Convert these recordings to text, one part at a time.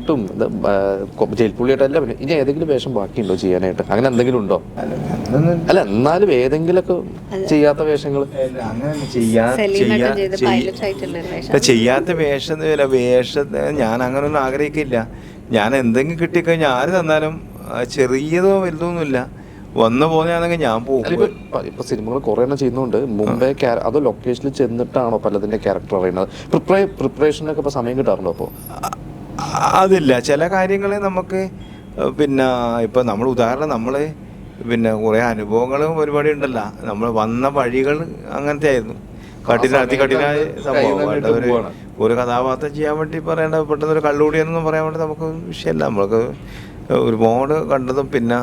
പുള്ളിയായിട്ടും jail പുള്ളിയായിട്ടല്ല ഇനി ഏതെങ്കിലും വേഷം ബാക്കിയുണ്ടോ ചെയ്യാനായിട്ട്? അങ്ങനെ എന്തെങ്കിലും ഉണ്ടോ? അല്ല അല്ല എന്നാലും ഏതെങ്കിലുമൊക്കെ ചെയ്യാത്ത വേഷങ്ങൾ ചെയ്യാത്ത അങ്ങനെ വേഷം. ചെയ്യാത്ത വേഷം ഞാൻ വേഷത്തെ ഞാൻ അങ്ങനൊന്നും ആഗ്രഹിക്കില്ല. ഞാൻ എന്തെങ്കിലും കിട്ടിക്കഴിഞ്ഞാൽ ആര് തന്നാലും ചെറിയതോ വലുതൊന്നുമില്ല. വന്നു പോകുന്നതാണെങ്കിൽ ഞാൻ പോകും ഇപ്പൊ സിനിമകൾ കുറെ എണ്ണം ചെയ്യുന്നുണ്ട് മുംബൈ അത് അതോ ലൊക്കേഷനിൽ ചെന്നിട്ടാണോ പലതിന്റെ ക്യാരക്ടർ അറിയുന്നത് പ്രിപ്പറേ പ്രിപ്പറേഷനൊക്കെ ഇപ്പൊ സമയം കിട്ടാറുണ്ടോ അപ്പോ അതില്ല. ചില കാര്യങ്ങൾ നമുക്ക് പിന്നെ ഇപ്പം നമ്മൾ ഉദാഹരണം നമ്മൾ പിന്നെ കുറേ അനുഭവങ്ങളും ഒരുപാട് ഉണ്ടല്ലോ. നമ്മൾ വന്ന വഴികൾ അങ്ങനത്തെ ആയിരുന്നു കഠിന അതികഠിനായ സംഭവം. ഒരു. ഒരു കഥാപാത്രം ചെയ്യാൻ വേണ്ടി പറയേണ്ട പെട്ടെന്ന് ഒരു കള്ളുകൂടിയെന്നൊന്നും പറയാൻ വേണ്ടി നമുക്ക് വിഷയമല്ല. നമ്മൾക്ക് ഒരുപാട് കണ്ടതും പിന്നെ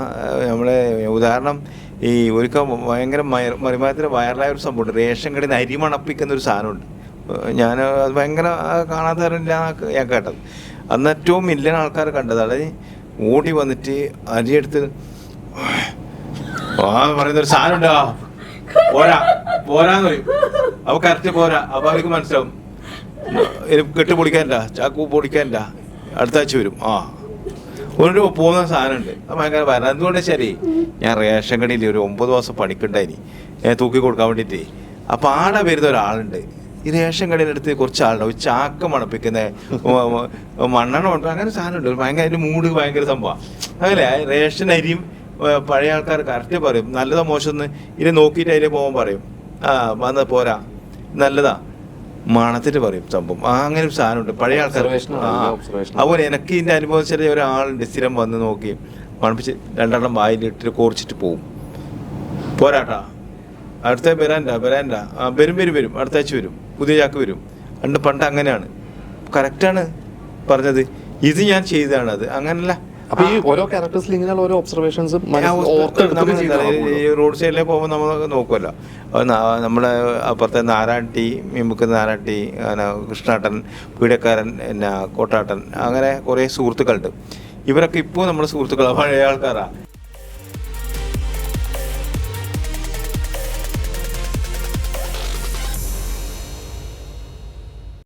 നമ്മളെ ഉദാഹരണം ഈ ഒരിക്കൽ ഭയങ്കര മയ- മറിമായത്തിന് വയറലായ ഒരു സംഭവമുണ്ട്. റേഷൻ കടയിൽ നിന്ന് അരി മണപ്പിക്കുന്ന ഒരു സാധനമുണ്ട്. ഞാൻ അത് ഭയങ്കര കാണാത്തവരില്ല ഞാൻ കേട്ടത്. അന്ന് ഏറ്റവും മില്യൺ ആൾക്കാർ കണ്ടത്. അതായത് ഓടി വന്നിട്ട് അരിയെടുത്ത് പറയുന്ന ഒരു സാധനം ഉണ്ടോ പോരാ പോരാന്ന് പറയും. അപ്പൊ കറക്റ്റ് പോരാ. അപ്പൊ അവർക്ക് മനസ്സിലാവും. കെട്ട് പൊടിക്കാനില്ല ചാക്കു പൊടിക്കാനില്ല അടുത്ത ആഴ്ച വരും. ആ. ഒരു പോകുന്ന സാധനമുണ്ട്. അത് ഭയങ്കര വരാൻ എന്തുകൊണ്ട് ശരി ഞാൻ റേഷൻ കടയിൽ ഒരു ഒമ്പത് ദിവസം ഞാൻ തൂക്കി കൊടുക്കാൻ വേണ്ടിയിട്ട്. അപ്പൊ ആടെ വരുന്ന ഒരാളുണ്ട്. ഈ റേഷൻ കടയുടെ അടുത്ത് കുറച്ച് ആളുണ്ടാവും ചാക്ക മണപ്പിക്കുന്ന മ- മ- മണ്ണെണ്ണ മണപ്പിക്കുന്ന അങ്ങനെ സാധനമുണ്ട് ഉണ്ട്. ഭയങ്കര അതിന്റെ മൂഡ് ഭയങ്കര സംഭവമാണ് അങ്ങനെ റേഷൻ അരിയും പഴയ ആൾക്കാർ കറക്റ്റ് പറയും. നല്ലതാ മോശമെന്ന് ഇനി നോക്കിയിട്ട് അതിലെ പോകാൻ പറയും. ആ വന്ന പോരാ. നല്ലതാ. മണത്തിട്ട് പറയും സംഭവം. ആ അങ്ങനെ ഒരു സാധനമുണ്ട് പഴയ ആൾക്കാർ. അതുപോലെ എനിക്ക് ഇതിന്റെ അനുഭവം വെച്ചാൽ ഒരാളുണ്ട്. സ്ഥിരം വന്ന് നോക്കി. മണപ്പിച്ച് രണ്ടെണ്ണം വായിലിട്ട് കോറിച്ചിട്ട് പോവും. പോരാട്ടാ. അടുത്ത വരാൻഡ ആ വരും വരും വരും. അടുത്ത ആഴ്ച വരും. പുതിയ ചാക്ക് വരും. പണ്ട് പണ്ട് അങ്ങനെയാണ്. കറക്റ്റാണ് പറഞ്ഞത്. ഇത് ഞാൻ ചെയ്തതാണ് അത്. അങ്ങനല്ല. അപ്പൊ ഈ ഓരോ ക്യാരക്ടേഴ്സിൽ ഇങ്ങനെയുള്ള ഓരോ ഒബ്സർവേഷൻസ് റോഡ് സൈഡിലെ പോകുമ്പോൾ നമ്മൾ നോക്കുമല്ലോ നമ്മുടെ അപ്പുറത്തെ നാരാട്ടി മീമുക്ക് നാരാട്ടി കൃഷ്ണാട്ടൻ പീഡക്കാരൻ പിന്നെ കോട്ടാട്ടൻ അങ്ങനെ കുറേ സുഹൃത്തുക്കളുണ്ട്. ഇവരൊക്കെ ഇപ്പോൾ നമ്മുടെ സുഹൃത്തുക്കളാണ് പഴയ ആൾക്കാരാണ്